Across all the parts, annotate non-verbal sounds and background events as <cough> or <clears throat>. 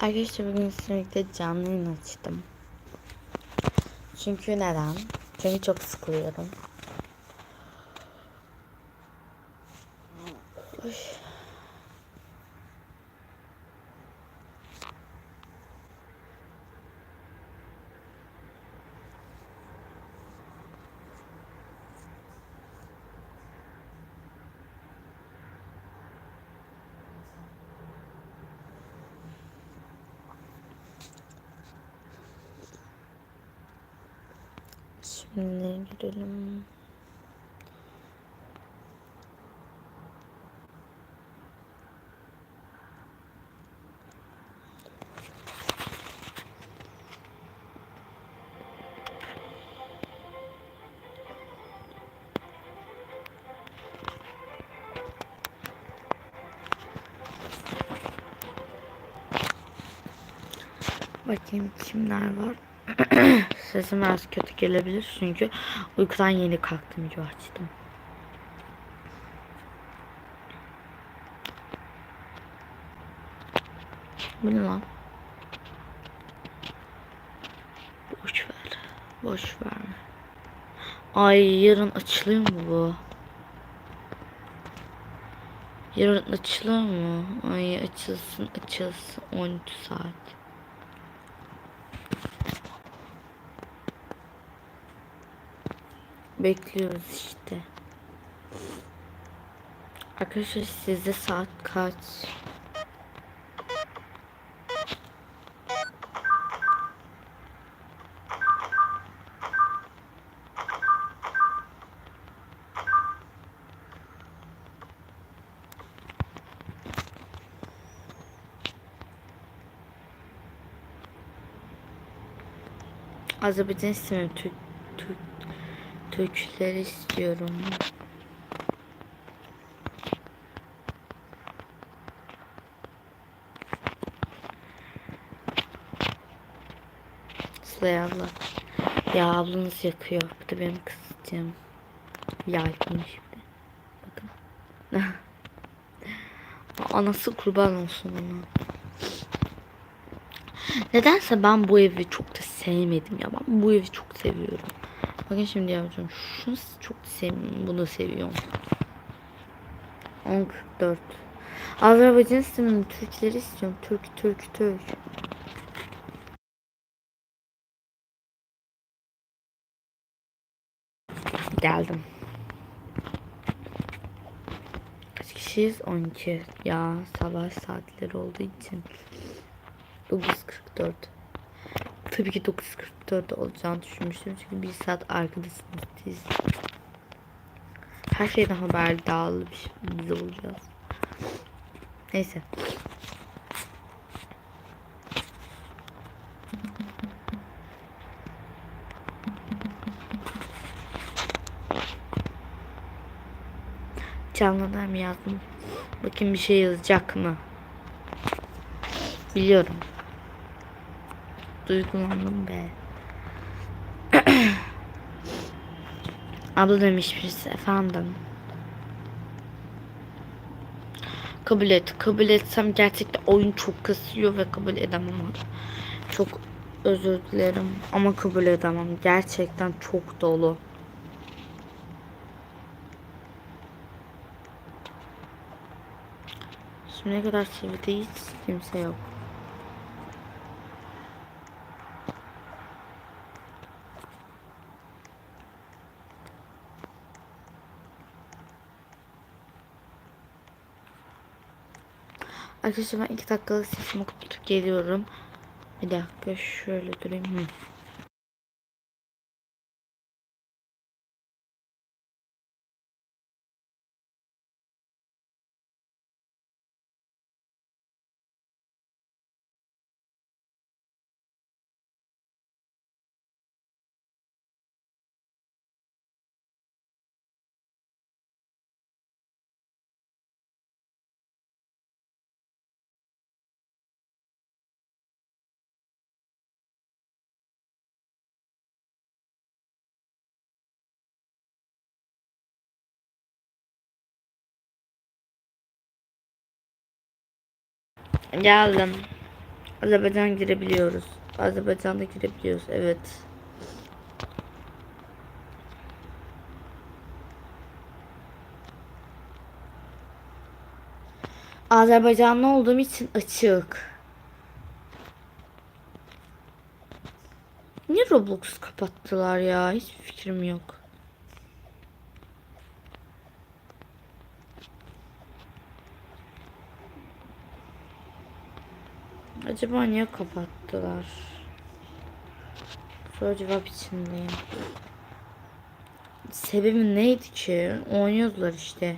Arkadaşlar bugün sizinle canlı yayın açtım. Çünkü neden? Çünkü çok sıkılıyorum. Uy. Şimdi girelim. Bakayım kimler var. <clears throat> Sesim biraz kötü gelebilir çünkü uykudan yeni kalktım video açtım. Bu lan? Boş ver. Boş ver. Ay yarın açılıyor mu bu? Yarın açılıyor mu? Ay açılsın açılsın 13 saat. Bekliyoruz işte. Arkadaşlar sizde saat kaç? Azerbaycan istemiyorum. Türk, Türkler istiyorum. Sıla'ya abla. Ya ablanız yakıyor. Bu da benim kızcığım. Yaygın şimdi. Bakın. <laughs> Anası kurban olsun ona. Nedense ben bu evi çok da sevmedim ya. Ben bu evi çok seviyorum. Bakın şimdi yapacağım. Şunu çok sevmiyorum. Bunu seviyorum. 10.44 Azerbaycan istemiyorum. Türkleri istiyorum. Türk, Türk, Türk. Geldim. Kaç kişiyiz? 12. Ya sabah saatleri olduğu için. 9.44 Tabii ki 9.44 olacağını düşünmüştüm. Çünkü bir saat arkadasınız. Her şeyden haberdar biz olacağız. Neyse. Canlıdan mı yazdım? Bakayım bir şey yazacak mı? Biliyorum. Duygulandım be. Abla demiş birisi efendim. Kabul et. Kabul etsem gerçekten oyun çok kasıyor ve kabul edemem. Çok özür dilerim ama kabul edemem. Gerçekten çok dolu. Şimdiye kadar hiç kimse yok. Arkadaşlar ben iki dakikalık sesimi kapatıp geliyorum. Bir dakika şöyle durayım. Geldim. Azerbaycan girebiliyoruz. Azerbaycan'da girebiliyoruz. Evet. Azerbaycanlı olduğum için açık. Niye Roblox kapattılar ya? Hiç fikrim yok. Acaba niye kapattılar? Soru cevap içindeyim. Sebebi neydi ki? Oynuyordular işte.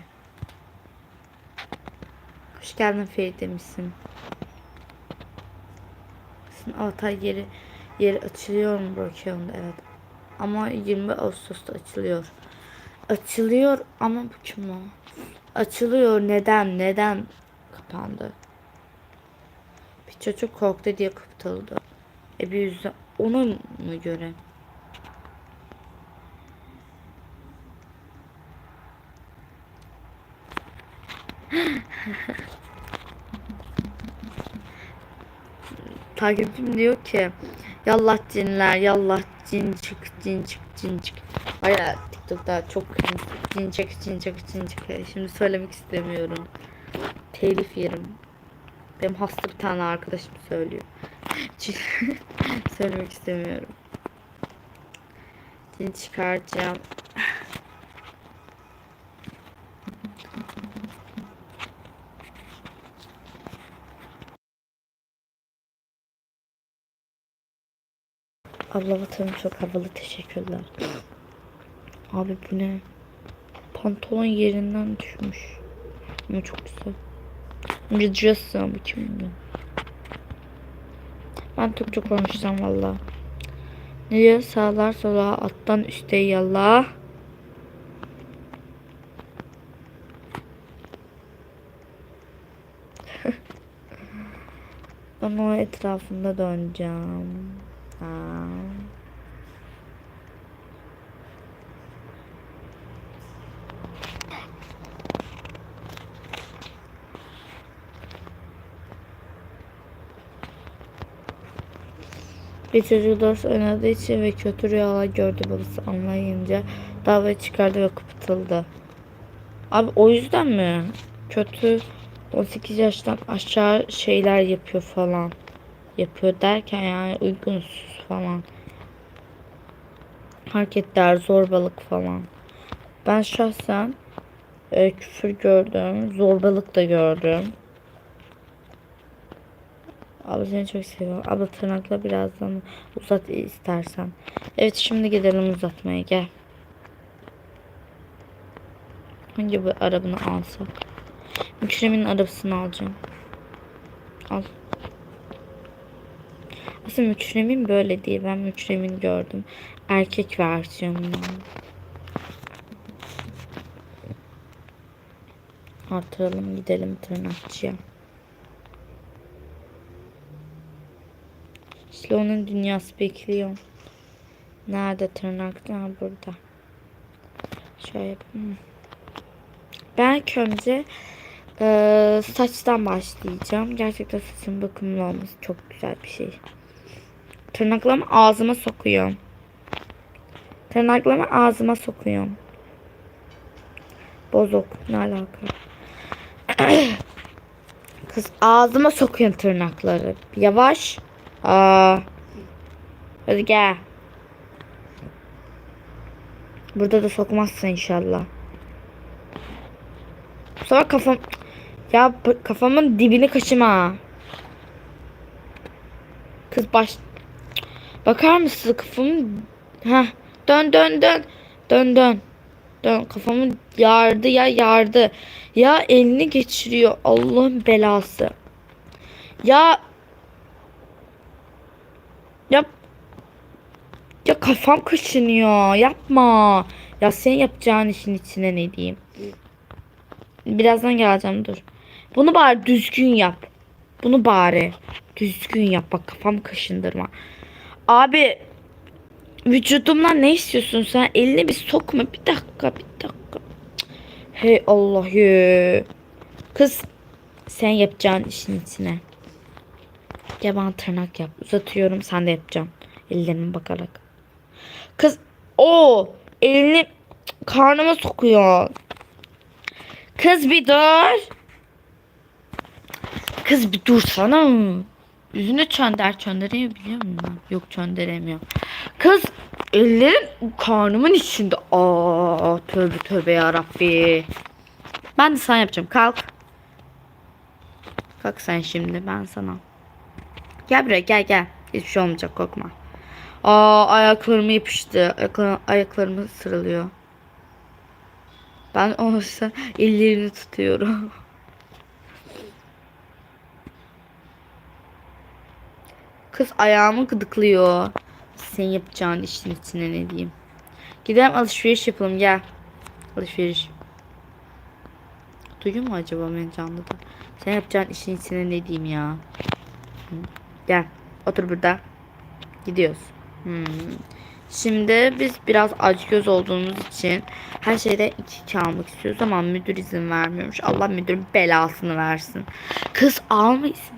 Hoş geldin Ferit demişsin. Sizin avatar yeri yeri açılıyor mu Brokeon'da? Evet. Ama 20 Ağustos'ta açılıyor. Açılıyor ama bu kim o? Açılıyor. Neden? Neden kapandı? Çocuk korktu diye kapatıldı. E bir yüzden ona mı göre? <laughs> Takipçim diyor ki yallah cinler yallah cin çık cin çık cin çık. Baya TikTok'ta çok cin çık cin çık cin çık. Şimdi söylemek istemiyorum. Telif yerim. Benim hasta bir tane arkadaşım söylüyor. <laughs> <laughs> Söylemek istemiyorum. Cin çıkaracağım. Abla vatanım çok havalı teşekkürler. Abi bu ne? Pantolon yerinden düşmüş. Ama çok güzel. Bu kimdi? Ben Türkçe konuşacağım valla. Diyor? Sağlar sola attan üstte yallah. <laughs> ben o etrafında döneceğim. Bir çocuk ders oynadığı için ve kötü rüyalar gördü babası anlayınca davet çıkardı ve kapatıldı. Abi o yüzden mi? Kötü 18 yaştan aşağı şeyler yapıyor falan. Yapıyor derken yani uygunsuz falan. Hareketler, zorbalık falan. Ben şahsen e, küfür gördüm, zorbalık da gördüm. Abla seni çok seviyorum. Abla tırnakla birazdan uzat istersen. Evet şimdi gidelim uzatmaya gel. Hangi bir arabını alsak? Mükremin arabasını alacağım. Al. Aslında mükremin böyle değil. Ben mükremin gördüm. Erkek versiyonunu. Artıralım gidelim tırnakçıya. İşte onun dünyası bekliyor. Nerede tırnaklar? Ha, burada. Şöyle yapayım. Ben önce e, saçtan başlayacağım. Gerçekten saçın bakımlı olması çok güzel bir şey. Tırnaklarımı ağzıma sokuyorum. Tırnaklarımı ağzıma sokuyorum. Bozok. Ne alaka? <clears throat> Kız ağzıma sokuyorsun tırnakları. Yavaş. Aa. Gel. Burada da sokmazsın inşallah. Sonra kafam ya kafamın dibini kaşıma. Kız baş Bakar mısın kafamın ha dön dön dön dön dön dön kafamın yardı ya yardı ya elini geçiriyor Allah'ın belası ya yap ya kafam kaşınıyor yapma ya sen yapacağın işin içine ne diyeyim birazdan geleceğim dur bunu bari düzgün yap bunu bari düzgün yap bak kafam kaşındırma Abi vücudumdan ne istiyorsun sen? Elini bir sokma. Bir dakika, bir dakika. Hey Allah'ı. Kız sen yapacağın işin içine. Gel bana tırnak yap. Uzatıyorum sen de yapacaksın. Ellerime bakarak. Kız o elini karnıma sokuyor. Kız bir dur. Kız bir dursana. Yüzünü çönder çönderemiyor biliyor musun? Yok çönderemiyor. Kız ellerin karnımın içinde. Aa tövbe tövbe ya Rabbi. Ben de sana yapacağım. Kalk. Kalk sen şimdi ben sana. Gel buraya gel gel. Hiçbir şey olmayacak korkma. Aa ayaklarımı yapıştı. Ayaklarım, ayaklarımı sıralıyor. Ben onu sen ellerini tutuyorum. Kız ayağımı gıdıklıyor. Sen yapacağın işin içine ne diyeyim. Gidelim alışveriş yapalım gel. Alışveriş. Duyuyor mu acaba beni canlıda? Sen yapacağın işin içine ne diyeyim ya. Gel. Otur burada. Gidiyoruz. Hmm. Şimdi biz biraz acgöz olduğumuz için her şeyde iki almak istiyoruz ama müdür izin vermiyormuş. Allah müdür belasını versin. Kız almayısın.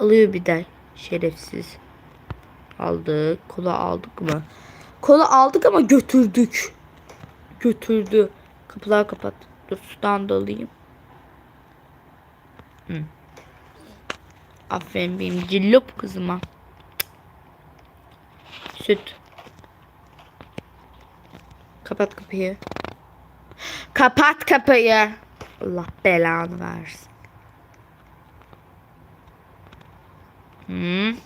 Alıyor bir de şerefsiz. Aldık. Kola aldık mı? Kola aldık ama götürdük. Götürdü. Kapılar kapat. Dur sudan da alayım. Hı. Aferin benim cillop kızıma. Süt. Kapat kapıyı. Kapat kapıyı. Allah belanı versin. Hmm.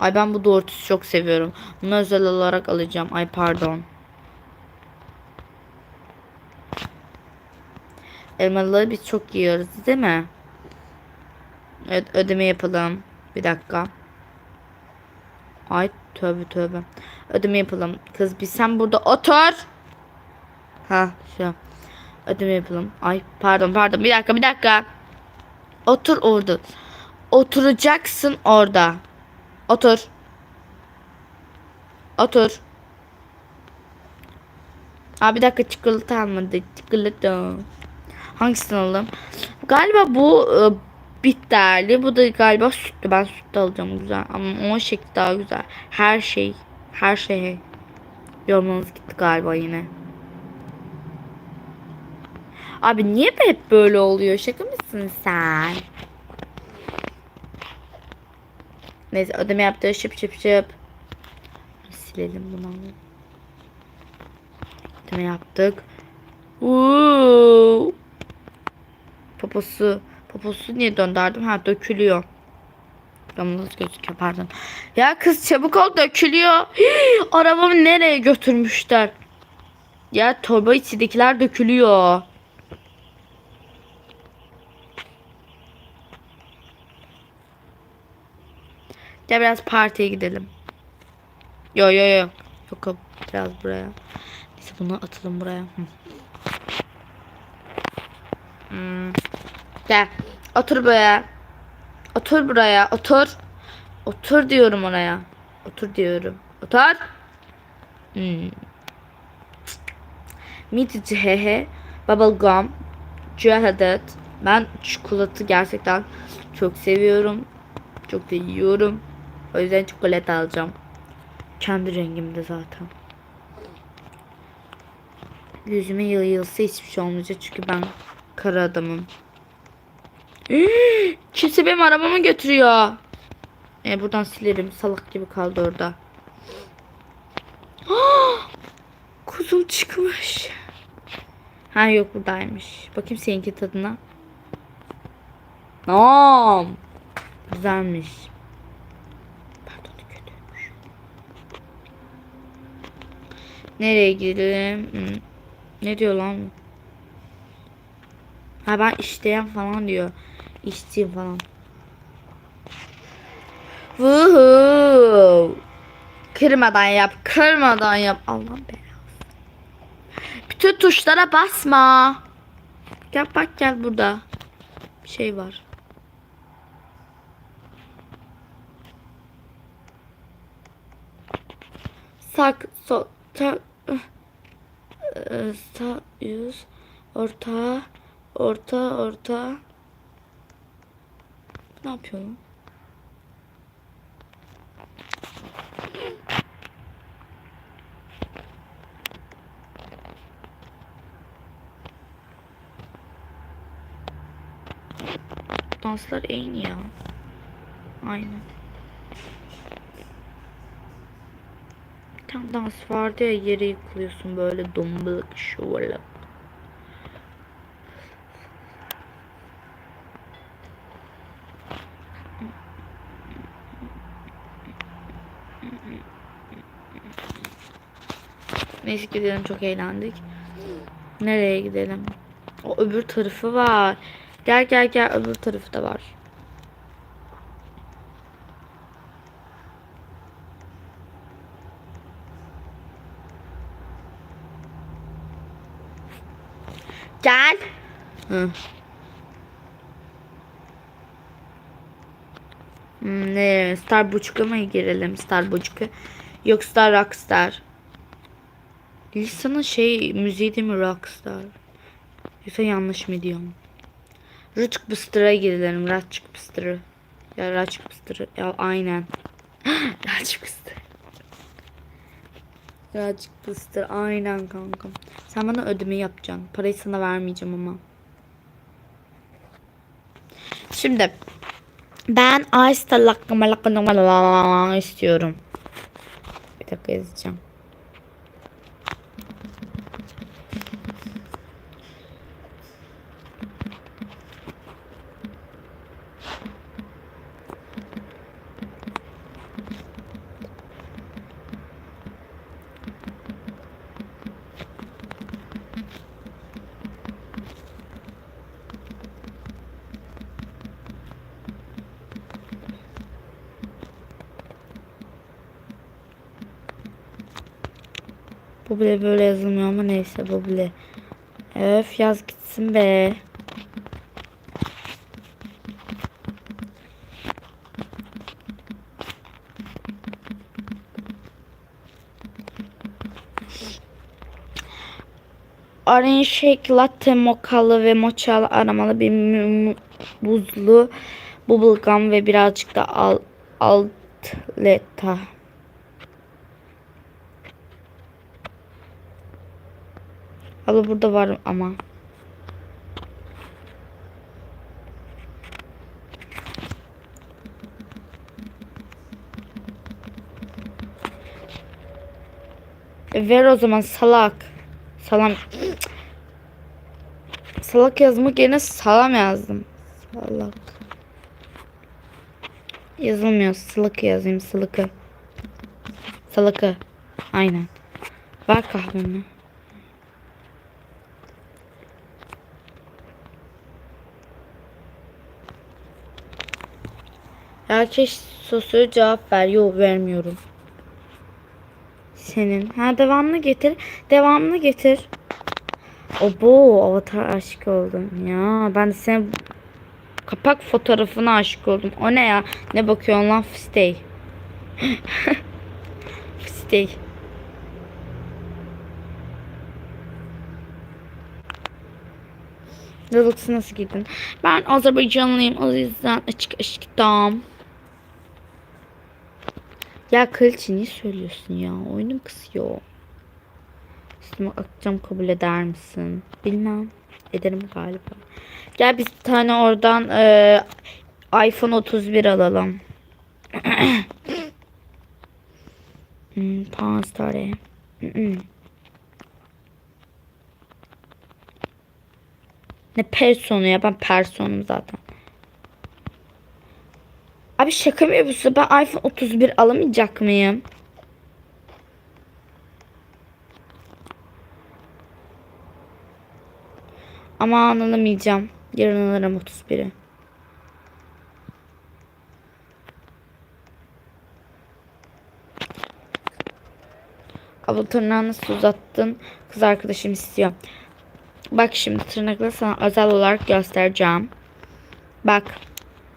Ay ben bu doğrultusu çok seviyorum. Bunu özel olarak alacağım. Ay pardon. Elmaları biz çok yiyoruz değil mi? Evet ödeme yapalım. Bir dakika. Ay tövbe tövbe. Ödeme yapalım. Kız bir sen burada otur. Ha şu. Ödeme yapalım. Ay pardon pardon bir dakika bir dakika. Otur orada. Oturacaksın orada. Otur. Otur. Aa bir dakika çikolata almadık. Çikolata. Hangisini alalım? Galiba bu e, bitterli. Bu da galiba sütlü. Ben sütlü alacağım güzel. Ama o şekli daha güzel. Her şey. Her şey. Yorumlarınız gitti galiba yine. Abi niye hep böyle oluyor? Şaka mısın sen? Neyse ödeme yaptı. Şıp şıp şıp. Silelim bunu. Ödeme yaptık. Uuu. Poposu. Poposu niye döndürdüm? Ha dökülüyor. Damlası gözüküyor pardon. Ya kız çabuk ol dökülüyor. Hii, <gasps> arabamı nereye götürmüşler? Ya torba içindekiler dökülüyor. Gel biraz partiye gidelim. Yo yo yo. Yok yok. Biraz buraya. Neyse bunu atalım buraya. Hmm. Gel. Otur buraya. Otur buraya. Otur. Otur diyorum oraya. Otur diyorum. Otur. Hmm. Mitici hehe. Bubblegum. Cehadet. Ben çikolatı gerçekten çok seviyorum. Çok da yiyorum. O yüzden çikolata alacağım. Kendi rengimde zaten. Yüzüme yayılsa hiçbir şey olmayacak çünkü ben kara adamım. <gasps> Kimse benim arabamı götürüyor. E, buradan silerim. Salak gibi kaldı orada. <gasps> Kuzum çıkmış. Ha yok buradaymış. Bakayım seninki tadına. Nam. Güzelmiş. Nereye gidelim? Ne diyor lan? Ha ben işleyen falan diyor. İşçiyim falan. Woohoo. Kırmadan yap. Kırmadan yap. Allah'ım belası. Bütün tuşlara basma. Gel bak gel burada. Bir şey var. Sak so ta, ıı, sağ yüz orta orta orta ne yapıyor lan? Danslar aynı ya. Aynen. Bir tane dans vardı ya yere yıkılıyorsun böyle dumbalık şuvarlık. Neyse gidelim çok eğlendik. Nereye gidelim? O öbür tarafı var. Gel gel gel öbür tarafı da var. Gel. Hı. Hmm, ne? Starbucks'a mı girelim? Starbucks'a. Yok Star Rockstar. Lisa'nın şey müziği değil mi Rockstar? Yoksa yanlış mı diyorum? Rıçık Bıstır'a girelim. Raçık Bıstır'ı. Ya Raçık Bıstır'ı. Ya aynen. Raçık Bıstır. Raçık Bıstır. Aynen kankam. Sen bana ödeme yapacaksın. Parayı sana vermeyeceğim ama. Şimdi ben lakkama lakkama istiyorum. Bir dakika yazacağım. Bu bile böyle yazılmıyor ama neyse bu bile. Öf yaz gitsin be. Orange shake latte mokalı ve mochalı aromalı bir buzlu bubblegum ve birazcık da al altleta. Abi burada var ama. E, ver o zaman salak. Salam. Salak yazmak yerine salam yazdım. Salak. Yazılmıyor. Sılık yazayım. Sılıkı. Salıkı. Aynen. Ver kahvemi. Herkes soruya cevap ver. Yok vermiyorum. Senin. Ha devamlı getir. Devamlı getir. Obo avatar aşık oldum ya. Ben de senin kapak fotoğrafına aşık oldum. O ne ya? Ne bakıyorsun lan fistey? <laughs> fistey. Roblox'a nasıl girdin? Ben Azerbaycanlıyım. O yüzden açık aşkım. Ya kraliçe niye söylüyorsun ya? Oyunum kısıyor. Üstüme akacağım kabul eder misin? Bilmem. Ederim galiba. Gel biz bir tane oradan e, iPhone 31 alalım. <clears throat> hmm. Mm-mm. <clears throat> Ne personu ya ben personum zaten. Abi şaka mı yapıyorsun? Ben iPhone 31 alamayacak mıyım? Ama alamayacağım. Yarın alırım 31'i. Abla tırnağı nasıl uzattın? Kız arkadaşım istiyor. Bak şimdi tırnakları sana özel olarak göstereceğim. Bak.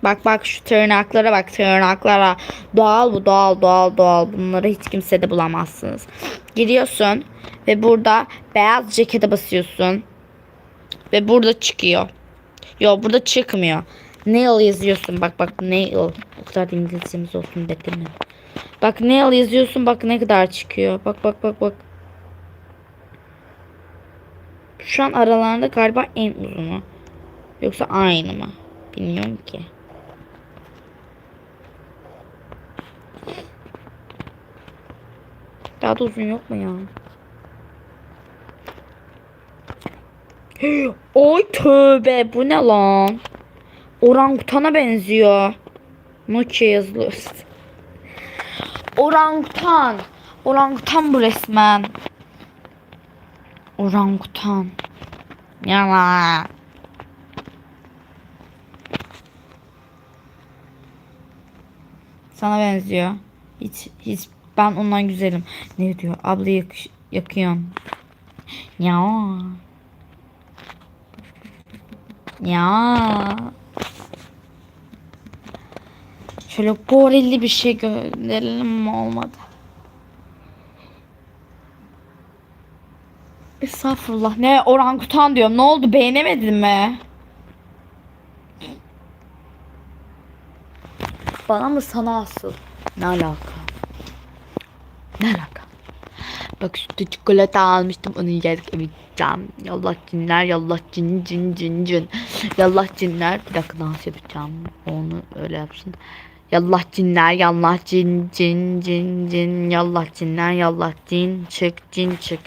Bak bak şu tırnaklara bak tırnaklara. Doğal bu doğal doğal doğal. Bunları hiç kimsede bulamazsınız. Giriyorsun ve burada beyaz cekete basıyorsun. Ve burada çıkıyor. Yo burada çıkmıyor. Nail yazıyorsun. Bak bak nail. O kadar da İngilizcemiz olsun dedim? Bak nail yazıyorsun. Bak ne kadar çıkıyor. Bak bak bak bak. Şu an aralarında galiba en uzunu. Yoksa aynı mı? Bilmiyorum ki. Daha da uzun yok mu ya? Oy tövbe bu ne lan? Orangutana benziyor. Noche yazılıyor. Orangutan. Orangutan bu resmen. Orangutan. Yalan. Sana benziyor. Hiç hiç ben ondan güzelim. Ne diyor? Abla yak yakıyorsun. Ya. Ya. Şöyle gorilli bir şey gönderelim mi olmadı? Estağfurullah. Ne orangutan diyorum. Ne oldu beğenemedin mi? Bana mı sana asıl? Ne alaka? Bak sütlü çikolata almıştım onu yedik yemeyeceğim. Yallah cinler yallah cin cin cin cin. Yallah cinler. Bir dakika dans yapacağım. Onu öyle yapsın. Yallah cinler yallah cin cin cin cin. Yallah cinler yallah cin çık cin çık.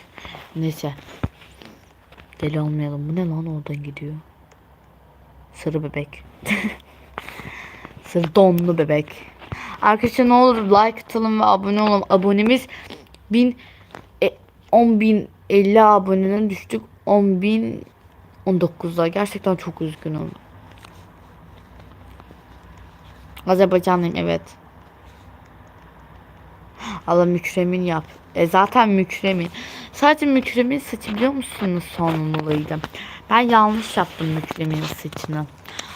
Neyse. Deli olmayalım. Bu ne lan oradan gidiyor. Sarı bebek. <laughs> Sırı donlu bebek. Arkadaşlar ne olur like atalım ve abone olalım. Abonemiz bin 10.050 aboneden düştük. 10.019'da. Gerçekten çok üzgünüm. Azerbaycanlıyım evet. Allah mükremin yap. E zaten mükremin. Sadece mükremin saçı biliyor musunuz sorumluluğuydu. Ben yanlış yaptım mükremin saçını.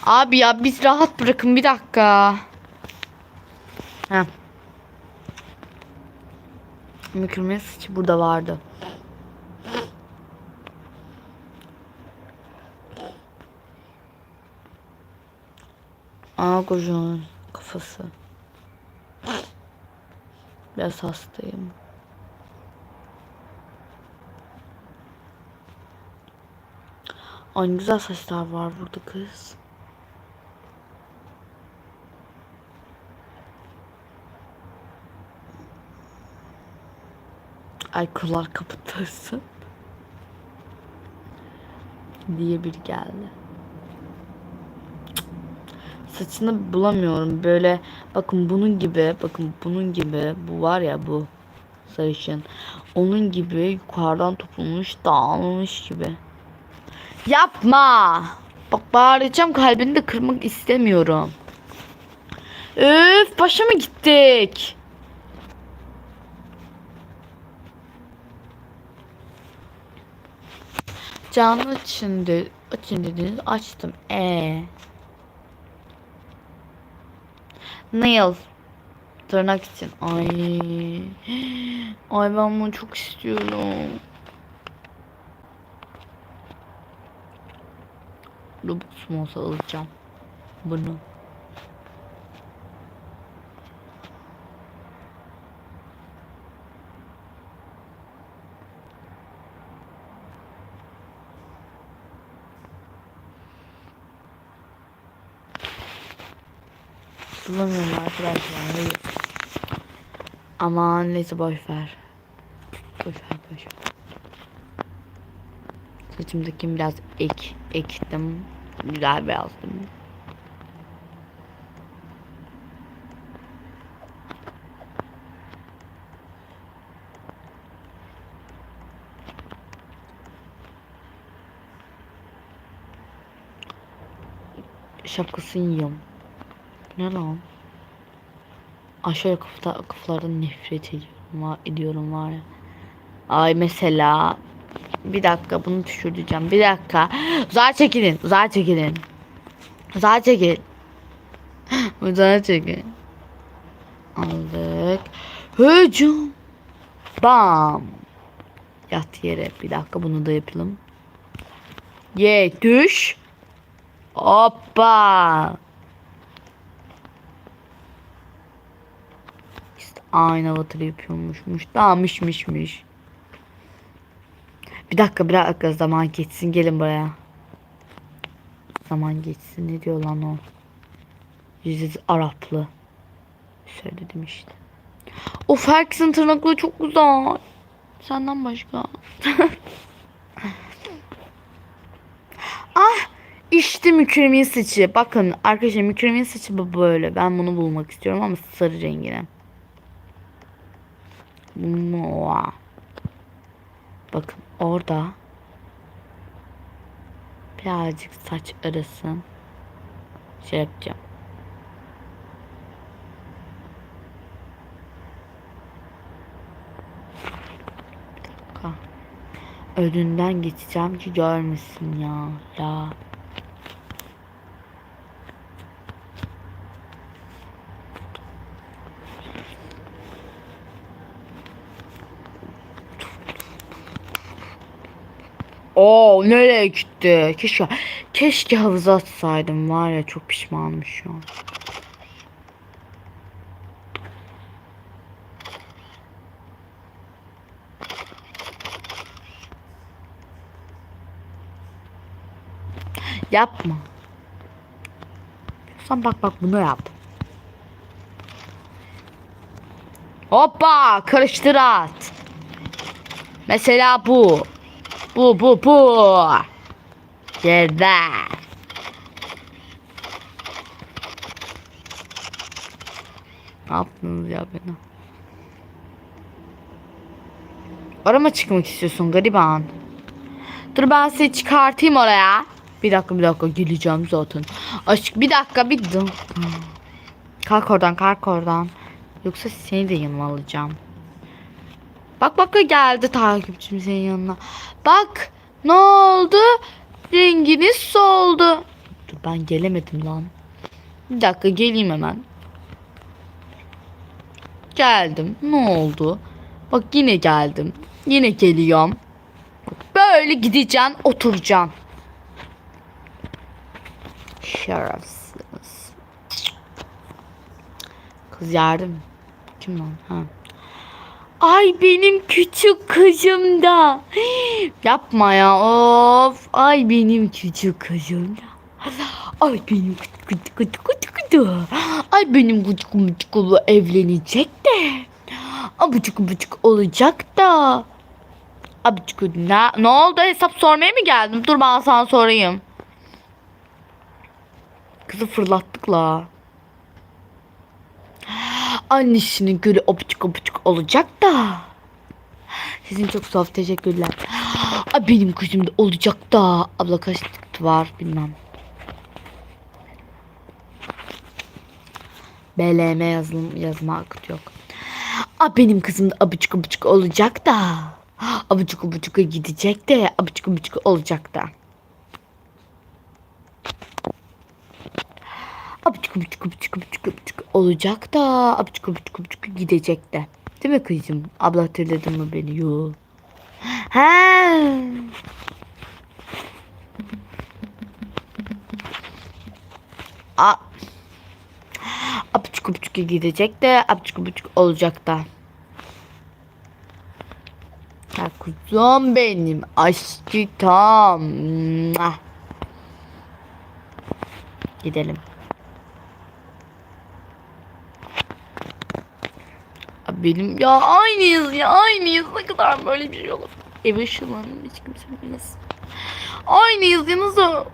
Abi ya biz rahat bırakın bir dakika. Heh. Saçı burada vardı. Aa kocaman kafası. Biraz hastayım. Ay güzel saçlar var burada kız. Ay kullar kapatırsın. diye bir geldi. Saçını bulamıyorum. Böyle bakın bunun gibi, bakın bunun gibi bu var ya bu sarışın. Onun gibi yukarıdan topulmuş, dağılmış gibi. Yapma. Bak bağıracağım kalbini de kırmak istemiyorum. Öf başa mı gittik? Canlı açın, de, açın dediniz açtım. E. Nail. Tırnak için. Ay. Ay ben bunu çok istiyorum. Robux'um olsa alacağım. Bunu. Bulamıyorum arkadaşlar. Hayır. Aman neyse boş ver. Boş ver boş ver. Saçımdaki biraz ek ektim. Güzel beyazdım. Şapkasını yiyorum. Ne lan? Aşağı kafa, kafalardan nefret ediyorum, ediyorum var ya. Ay mesela bir dakika bunu düşüreceğim. Bir dakika. Uzağa çekilin. Uzağa çekilin. Uzağa çekil. <gasps> Uzağa çekil. Aldık. Hücum. Bam. Yat yere. Bir dakika bunu da yapalım. Ye düş. Hoppa. Aynı avatarı yapıyormuşmuş. Dağmışmışmış. Bir dakika bir dakika zaman geçsin gelin buraya. Zaman geçsin ne diyor lan o? Yüzü Araplı. Söyledim işte. Of herkesin tırnakları çok güzel. Senden başka. <laughs> ah işte mükremin saçı. Bakın arkadaşlar mükremin saçı bu böyle. Ben bunu bulmak istiyorum ama sarı rengine. Mua. Bakın orada birazcık saç arası şey yapacağım. Önünden geçeceğim ki görmesin ya. Ya. Oo nereye gitti? Keşke keşke havuza atsaydım var ya çok pişmanım şu an. Yapma. Sen bak bak bunu yap. Hoppa karıştır at. Mesela bu. Bu bu bu. Geber. Ne yaptınız ya beni? Arama çıkmak istiyorsun gariban. Dur ben seni çıkartayım oraya. Bir dakika bir dakika geleceğim zaten. Aşk bir dakika bir dur. Kalk oradan kalk oradan. Yoksa seni de yanıma alacağım. Bak bak geldi takipçim senin yanına. Bak ne oldu? Renginiz soldu. Dur ben gelemedim lan. Bir dakika geleyim hemen. Geldim. Ne oldu? Bak yine geldim. Yine geliyorum. Böyle gideceğim, oturacağım. Şerefsiz. Kız yardım. Kim lan? Ha. Ay benim küçük kızım da. Yapma ya of. Ay benim küçük kızım da. Ay benim küçük küçük küçük. Ay benim küçük küçük evlenecek de. Abıcık abıcık olacak da. Abıcık ne, ne oldu hesap sormaya mı geldim? Dur ben sana sorayım. Kızı fırlattık la. Annesinin gülü abucuk abucuk olacak da. Sizin çok sağ teşekkürler. Ay benim kızım da olacak da. Abla kaç var bilmem. BLM yazılım yazma akıt yok. Aa, benim kızım da abucuk abucuk olacak da. Abucuk abucuk gidecek de abucuk abucuk olacak da. Abucuk abucuk abucuk abucuk abucuk olacak da abucuk abucuk abucuk gidecek de. Değil mi kızım? Abla hatırladın mı beni? Yo. He. A Abucuk abucuk gidecek de abucuk abucuk olacak da. Ya kuzum benim aşkım. Mua. Gidelim. Benim ya aynıyız ya aynıyız ne kadar böyle bir şey olur. Ev ışınlanım hiç kimse bilmez. Aynıyız ya nasıl